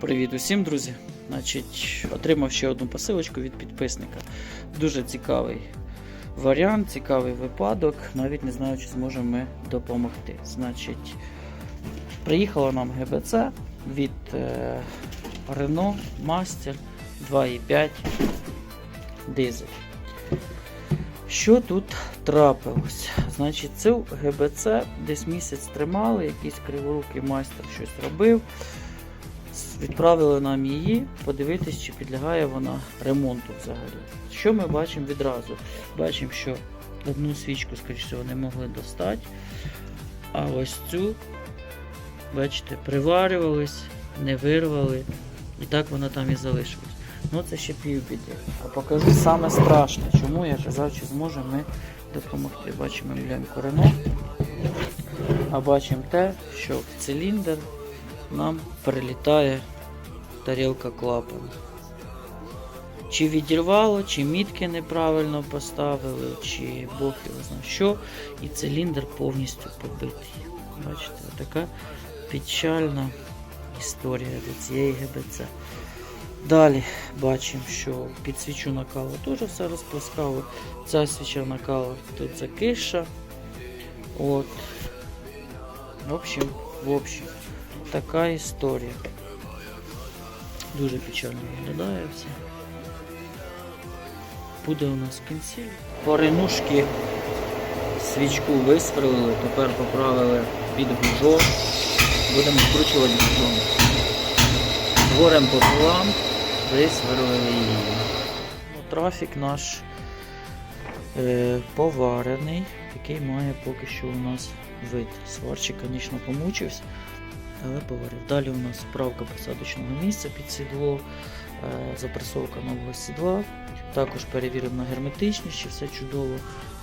Привіт усім, друзі. Значить, отримав ще одну посилочку від підписника. Дуже цікавий варіант, цікавий випадок. Навіть не знаю, чи зможемо ми допомогти. Значить, приїхала нам ГБЦ від е, Renault Master 2.5 дизель. Що тут трапилось? Значить, цю ГБЦ десь місяць тримали, якийсь криворукий майстер щось робив. Відправили нам її, подивитись, чи підлягає вона ремонту взагалі. Що ми бачимо відразу? Бачимо, що одну свічку, скоріш всього, не могли достати. А ось цю, бачите, приварювались, не вирвали. І так вона там і залишилась. Ну це ще півбіди. А покажу саме страшне, чому я казав, чи зможемо ми допомогти. Бачимо емблемку Рено. А бачимо те, що циліндр нам прилітає тарілка клапана. Чи відірвало, чи мітки неправильно поставили, чи Бог його знає що, і циліндр повністю побитий. Бачите, така печальна історія до цієї ГБЦ. Далі бачимо, що під свічу накалу теж все розплескало. Ця свіча накала тут закиша. От. В общем, в общем, така історія. Дуже печально виглядає все. Буде у нас кінці. Поринушки свічку висверлили, тепер поправили під гужок. Будемо вкручувати гужом. Горем пополам, висверлили її. Ну, Трафік наш е, поварений, який має поки що у нас вид. Сварчик, звісно, помучився, але поварив. Далі у нас справка посадочного місця під сідло, е, запресовка нового сідла. Також перевіримо на герметичність, чи все чудово.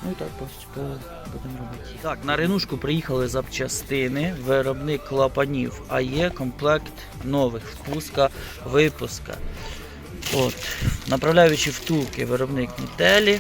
Ну і так поступово будемо робити. Так, на ринушку приїхали запчастини, виробник клапанів, а є комплект нових впуска, випуска. От. Направляючи втулки, виробник Мітелі.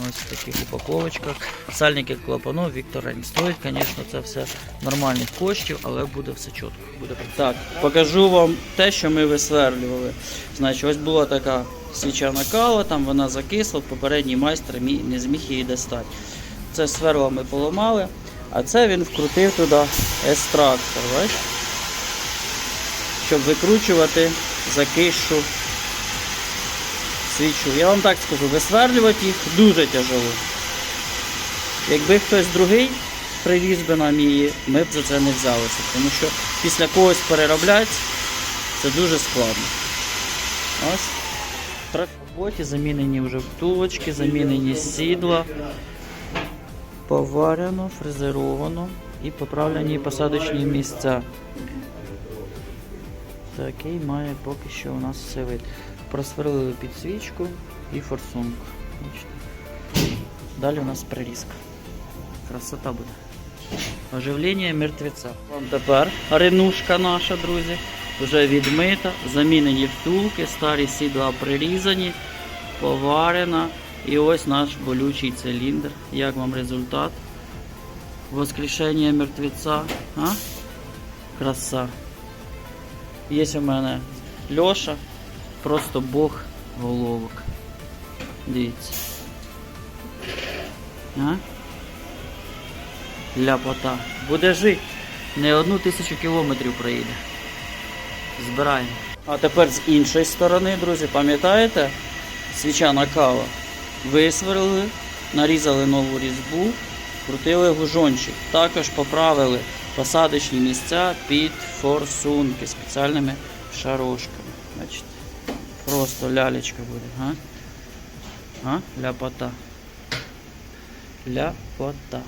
Ось в таких упаковочках. Сальники клапану Віктор Рейн. Стоїть, звісно, це все нормальних коштів, але буде все чітко. Буде так, покажу вам те, що ми висверлювали. Значить, ось була така свіча накала, там вона закисла, попередній майстер не зміг її достати. Це сверло ми поламали, а це він вкрутив туди екстрактор, бачиш? щоб викручувати закишу свічу. Я вам так скажу, висверлювати їх дуже тяжело. Якби хтось другий привіз би нам її, ми б за це не взялися. Тому що після когось переробляти це дуже складно. Ось. В роботі замінені вже втулочки, замінені сідла, поварено, фрезеровано і поправлені посадочні місця. Такий має поки що у нас все вид. Просверлили підсвічку і форсунку. Далі у нас прирізка. Красота буде. Оживлення мертвеця. Тепер ренушка наша, друзі. Вже відмита, замінені втулки, старі сідла прирізані, поварена. І ось наш болючий циліндр. Як вам результат? Воскрешення мертвеця. А? Краса. Є у мене Льоша, просто Бог головок. Дивіться. А? Ляпота. Буде жити. Не одну тисячу кілометрів проїде. Збираємо. А тепер з іншої сторони, друзі, пам'ятаєте? Свіча накала. Висверлили, нарізали нову різьбу, крутили гужончик. Також поправили посадочні місця під форсунки спеціальними шарошками. Бачите? Просто лялечка буде. А? А? Ляпота. Ляпота.